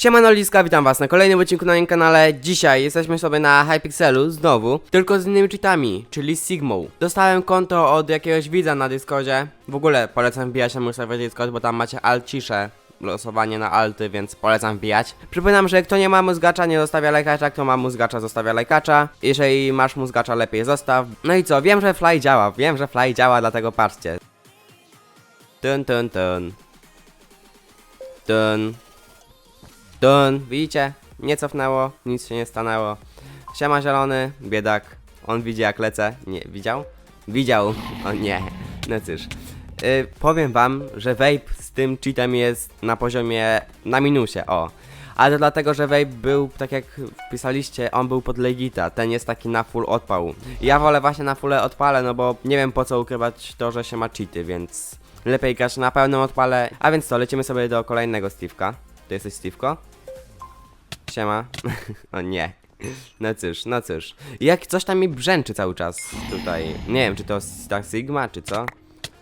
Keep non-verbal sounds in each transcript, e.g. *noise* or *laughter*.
Siemano Liska, witam was na kolejnym odcinku na moim kanale. Dzisiaj jesteśmy sobie na Hypixelu znowu, tylko z innymi cheatami, czyli Sigmą. Dostałem konto od jakiegoś widza na Discordzie. W ogóle polecam wbijać na mój serwer Discord, bo tam macie alcisze. Losowanie na alty, więc polecam wbijać. Przypominam, że kto nie ma mózgacza, nie zostawia lajkacza, kto ma mózgacza, zostawia lajkacza. Jeżeli masz mózgacza, lepiej zostaw. No i co, wiem, że fly działa, wiem, że fly działa, dlatego patrzcie. Tun, tun, tun. Tun. Dun, widzicie? Nie cofnęło, nic się nie stanęło. Siema zielony, biedak. On widzi jak lecę. Nie, widział? Widział. *laughs* O nie. No cóż. Y, powiem wam, że vape z tym cheatem jest na poziomie na minusie, o. Ale to dlatego, że vape był, tak jak wpisaliście, on był pod legita, ten jest taki na full odpał. Ja wolę właśnie na full odpale, no bo nie wiem po co ukrywać to, że się ma cheaty, więc lepiej grać na pełnym odpale. A więc to, lecimy sobie do kolejnego Steve'ka. To jesteś Steve'ko? Siema. *laughs* o nie. No cóż, no cóż. Jak coś tam mi brzęczy cały czas tutaj. Nie wiem, czy to Star Sigma, czy co?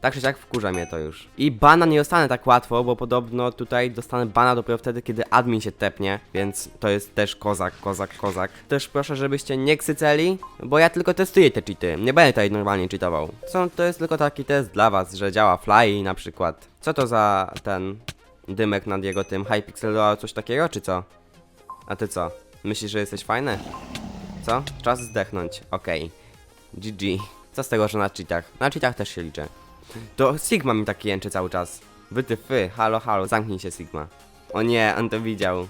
Tak czy siak wkurza mnie to już. I bana nie dostanę tak łatwo, bo podobno tutaj dostanę bana dopiero wtedy, kiedy admin się tepnie, więc to jest też kozak, kozak, kozak. Też proszę, żebyście nie ksyceli, bo ja tylko testuję te cheaty. Nie będę tutaj normalnie cheatował. Co, to jest tylko taki test dla was, że działa fly na przykład. Co to za ten dymek nad jego tym Hypixel coś takiego, czy co? A ty co? Myślisz, że jesteś fajny? Co? Czas zdechnąć. Okej. GG. Co z tego, że na cheatach? Na cheatach też się liczę. To Sigma mi tak jęczy cały czas. Wytyfy, halo, halo, zamknij się Sigma. O nie, on to widział.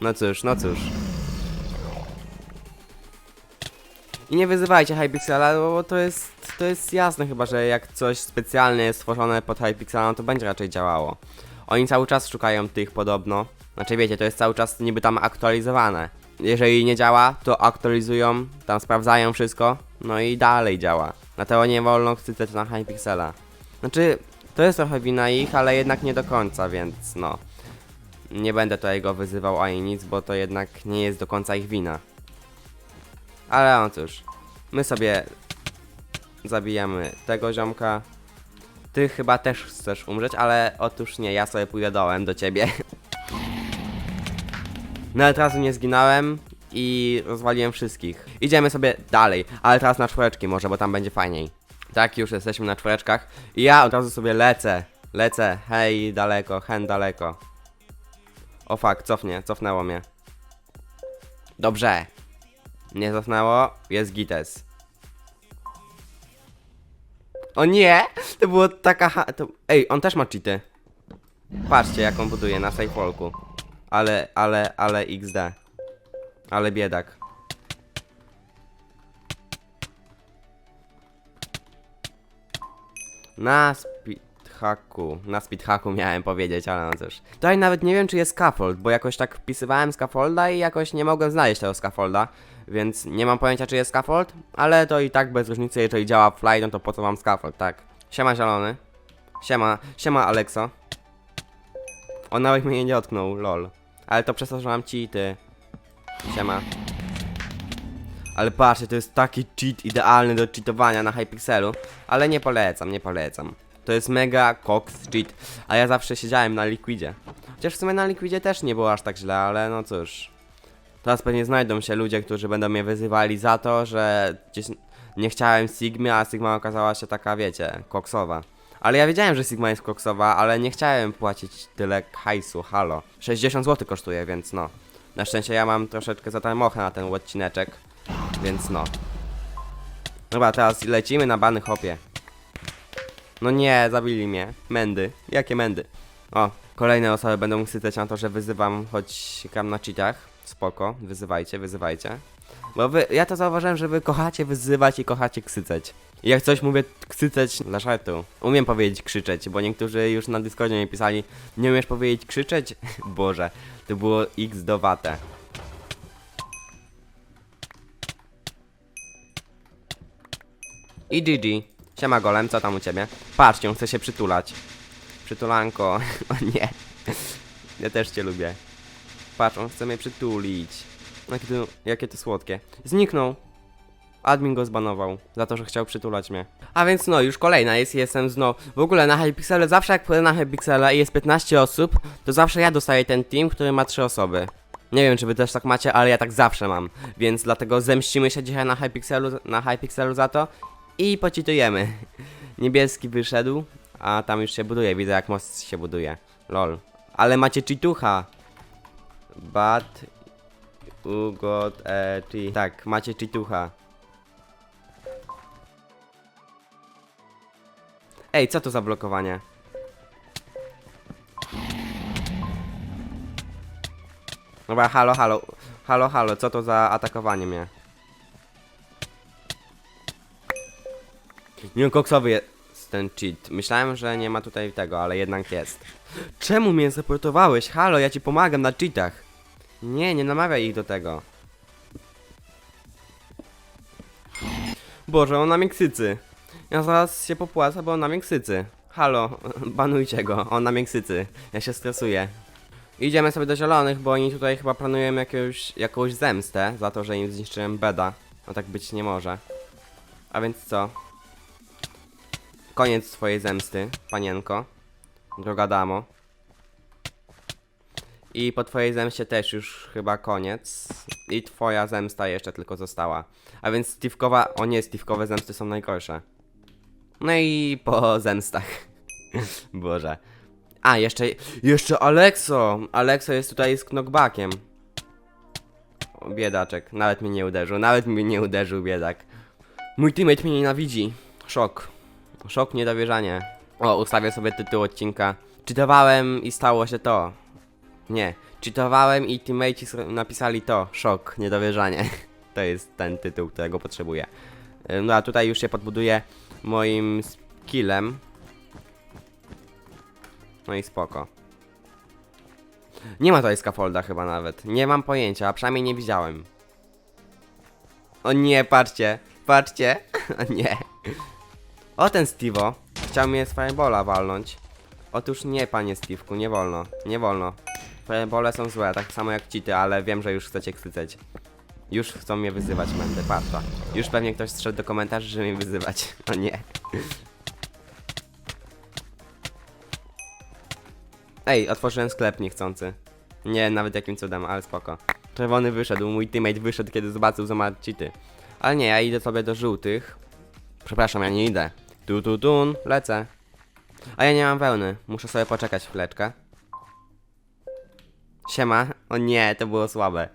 No cóż, no cóż. I nie wyzywajcie Hypixela, bo to jest, to jest jasne chyba, że jak coś specjalnie jest stworzone pod Hypixela, to będzie raczej działało. Oni cały czas szukają tych podobno. Znaczy wiecie, to jest cały czas niby tam aktualizowane. Jeżeli nie działa, to aktualizują, tam sprawdzają wszystko, no i dalej działa. Dlatego nie wolno chcytać na Hypixela. Znaczy, to jest trochę wina ich, ale jednak nie do końca, więc no. Nie będę tutaj go wyzywał ani nic, bo to jednak nie jest do końca ich wina. Ale no cóż, my sobie zabijamy tego ziomka. Ty chyba też chcesz umrzeć, ale otóż nie, ja sobie pójdę dołem do ciebie. Nawet razu nie zginąłem i rozwaliłem wszystkich. Idziemy sobie dalej, ale teraz na czwóreczki może, bo tam będzie fajniej. Tak, już jesteśmy na czwóreczkach i ja od razu sobie lecę. Lecę, hej, daleko, hen daleko. O fuck, cofnie, cofnęło mnie. Dobrze. Nie cofnęło, jest gites. O nie! To było taka ha... To... Ej, on też ma cheaty. Patrzcie jak on buduje na safewalku. Ale, ale, ale XD. Ale biedak. Na speedhacku. Na speedhacku miałem powiedzieć, ale no cóż. Tutaj nawet nie wiem czy jest scaffold, bo jakoś tak wpisywałem scaffolda i jakoś nie mogłem znaleźć tego scaffolda. Więc nie mam pojęcia czy jest scaffold, ale to i tak bez różnicy, jeżeli działa fly, no to po co mam scaffold, tak. Siema zielony. Siema, siema Alexo. On nawet mnie nie dotknął, lol. Ale to przez to, że mam cheaty. Siema. Ale patrzcie, to jest taki cheat idealny do cheatowania na Hypixelu. Ale nie polecam, nie polecam. To jest mega cox cheat. A ja zawsze siedziałem na Liquidzie. Chociaż w sumie na Liquidzie też nie było aż tak źle, ale no cóż. Teraz pewnie znajdą się ludzie, którzy będą mnie wyzywali za to, że gdzieś nie chciałem Sigmy, a Sigma okazała się taka, wiecie, koksowa. Ale ja wiedziałem, że Sigma jest koksowa, ale nie chciałem płacić tyle hajsu, halo. 60 zł kosztuje, więc no. Na szczęście ja mam troszeczkę za darmochę na ten odcineczek, więc no. Dobra, teraz lecimy na bany hopie. No nie, zabili mnie. Mędy. Jakie mędy? O, kolejne osoby będą chwytać na to, że wyzywam, choć gram na cheatach. Spoko, wyzywajcie, wyzywajcie. Bo wy, ja to zauważyłem, że wy kochacie wyzywać i kochacie ksyceć. I jak coś mówię ksyceć dla żartu. Umiem powiedzieć krzyczeć, bo niektórzy już na Discordzie mi pisali Nie umiesz powiedzieć krzyczeć? *laughs* Boże, to było x do watę. I GG. Siema golem, co tam u ciebie? Patrzcie, on chce się przytulać. Przytulanko. *laughs* O nie. Ja też cię lubię. Patrz, on chce mnie przytulić. Jakie to, jakie to słodkie. Zniknął. Admin go zbanował za to, że chciał przytulać mnie. A więc no, już kolejna jest, jestem znowu. W ogóle na Hypixele zawsze jak wchodzę na Hypixele i jest 15 osób, to zawsze ja dostaję ten team, który ma 3 osoby. Nie wiem, czy wy też tak macie, ale ja tak zawsze mam. Więc dlatego zemścimy się dzisiaj na Hypixelu, na Hypixelu za to i pocitujemy. *laughs* Niebieski wyszedł, a tam już się buduje. Widzę jak most się buduje. Lol. Ale macie cheatucha. But you got a cheat. Tak, macie cheatucha. Ej, co to za blokowanie? Dobra, halo, halo. Halo, halo, co to za atakowanie mnie? Nie, koksowy jest ten cheat. Myślałem, że nie ma tutaj tego, ale jednak jest. Czemu mnie zreportowałeś? Halo, ja ci pomagam na cheatach. Nie, nie namawiaj ich do tego. Boże, on na mnie ksycy. Ja zaraz się popłacę, bo on na mnie ksycy. Halo, *laughs* banujcie go, on na mnie ksycy. Ja się stresuję. Idziemy sobie do zielonych, bo oni tutaj chyba planują jakąś, jakąś zemstę za to, że im zniszczyłem beda. No tak być nie może. A więc co? Koniec twojej zemsty, panienko. Droga damo. I po twojej zemście też już chyba koniec. I twoja zemsta jeszcze tylko została. A więc Steve'kowa... O nie, Steve'kowe zemsty są najgorsze. No i po zemstach. *laughs* Boże. A, jeszcze... Jeszcze Alexo! Alexo jest tutaj z knockbackiem. O, biedaczek. Nawet mnie nie uderzył. Nawet mnie nie uderzył, biedak. Mój teammate mnie nienawidzi. Szok. Szok, niedowierzanie. O, ustawię sobie tytuł odcinka. Czytowałem i stało się to. Nie. Czytowałem i teammateci sro- napisali to. Szok, niedowierzanie. *laughs* To jest ten tytuł, którego potrzebuję. No a tutaj już się podbuduję moim skillem. No i spoko. Nie ma tutaj scaffolda chyba nawet. Nie mam pojęcia, a przynajmniej nie widziałem. O nie, patrzcie. Patrzcie. *laughs* O nie. O ten Steve'o. Chciał mnie z Firebola walnąć. Otóż nie, panie Steve'ku, nie wolno. Nie wolno. Firebole są złe, tak samo jak cheaty, ale wiem, że już chcecie ksyceć. Już chcą mnie wyzywać, będę, patrza. Już pewnie ktoś strzedł do komentarzy, żeby mnie wyzywać. *laughs* O nie. Ej, otworzyłem sklep niechcący. Nie, nawet jakim cudem, ale spoko. Czerwony wyszedł, mój teammate wyszedł, kiedy zobaczył, że ma cheaty. Ale nie, ja idę sobie do żółtych. Przepraszam, ja nie idę. Tu, tu, tun, lecę. A ja nie mam wełny, muszę sobie poczekać chwileczkę. Siema. O nie, to było słabe,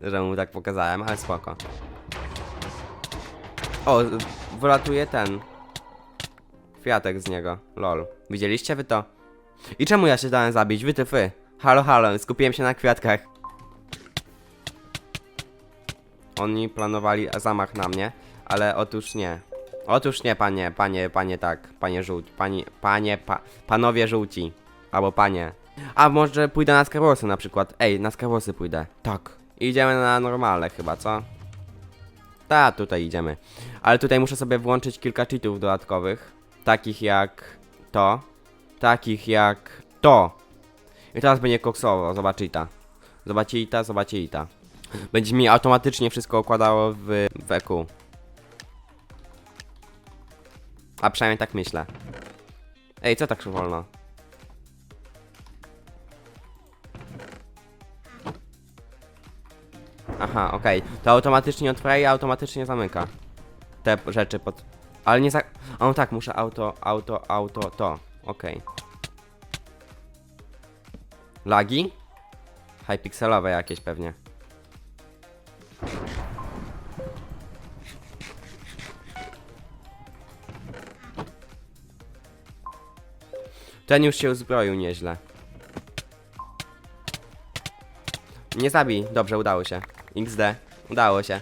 że mu tak pokazałem, ale spoko. O, wylatuje ten. Kwiatek z niego, lol. Widzieliście wy to? I czemu ja się dałem zabić? Wy ty fy. Halo, halo, skupiłem się na kwiatkach. Oni planowali zamach na mnie, ale otóż nie. Otóż nie, panie, panie, panie tak, panie żółci, pani, panie, pa, panowie żółci. Albo panie. A może pójdę na skarbosy na przykład. Ej, na skarbosy pójdę. Tak. Idziemy na normalne chyba, co? Ta, tutaj idziemy. Ale tutaj muszę sobie włączyć kilka cheatów dodatkowych. Takich jak to. Takich jak to. I teraz będzie koksowo, zobaczy ta. Zobaczy ta, zobaczy ta. Będzie mi automatycznie wszystko układało w, w EQ. A przynajmniej tak myślę. Ej, co tak wolno? Aha, okej. To automatycznie otwiera i automatycznie zamyka. Te rzeczy pod... Ale nie za... O tak, muszę auto, auto, auto, to. Okej. Lagi? Hypixelowe jakieś pewnie. Ten już się uzbroił nieźle. Nie zabij. Dobrze, udało się. XD. Udało się.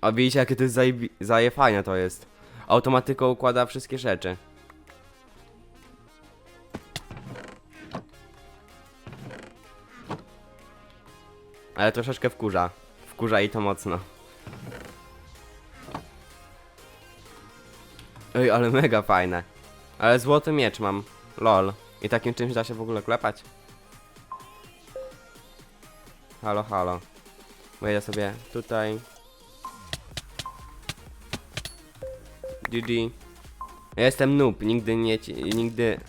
A widzicie jakie to jest zajebi- zajefajne to jest. Automatyką układa wszystkie rzeczy. Ale troszeczkę wkurza. Wkurza i to mocno. Ej, ale mega fajne. Ale złoty miecz mam. Lol. I takim czymś da się w ogóle klepać? Halo, halo. Wejdę sobie tutaj. GG. Jestem noob, nigdy nie nigdy...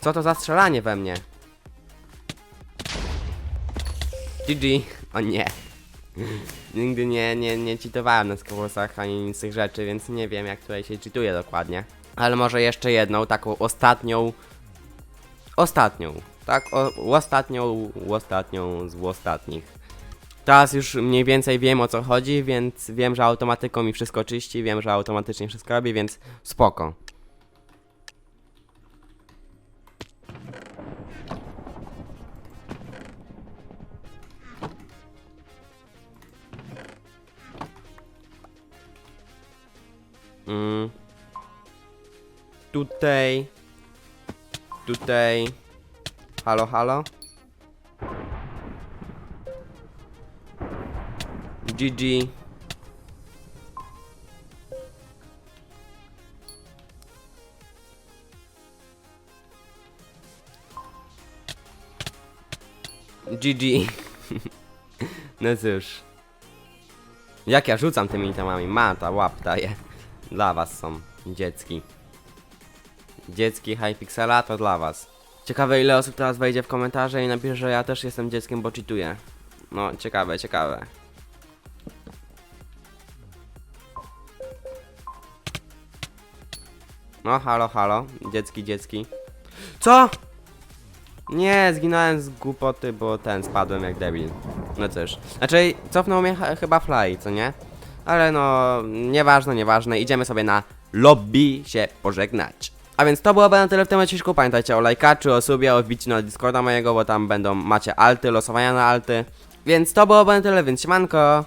Co to za strzelanie we mnie? GG. O nie. *laughs* Nigdy nie, nie, nie cheatowałem na skawosach ani nic z tych rzeczy, więc nie wiem jak tutaj się cheatuje dokładnie. Ale może jeszcze jedną, taką ostatnią. Ostatnią. Tak, o, ostatnią, ostatnią z ostatnich. Teraz już mniej więcej wiem o co chodzi, więc wiem, że automatyką mi wszystko czyści, wiem, że automatycznie wszystko robi, więc spoko. Mm. Tutaj. Tutaj. Halo, halo. GG. GG. *laughs* no cóż. Jak ja rzucam tymi itemami? Mata, łap daje. Dla was są dziecki. Dziecki Hypixela to dla was. Ciekawe ile osób teraz wejdzie w komentarze i napisze, że ja też jestem dzieckiem, bo cheatuję. No, ciekawe, ciekawe. No, halo, halo. Dziecki, dziecki. Co? Nie, zginąłem z głupoty, bo ten, spadłem jak debil. No cóż. Znaczy, cofnął mnie ch- chyba fly, co nie? Ale no, nieważne, nieważne. Idziemy sobie na lobby się pożegnać. A więc to byłoby na tyle w tym odcinku. Pamiętajcie o lajkaczu, o subie, o wbiciu na Discorda mojego, bo tam będą, macie alty, losowania na alty. Więc to byłoby na tyle, więc siemanko.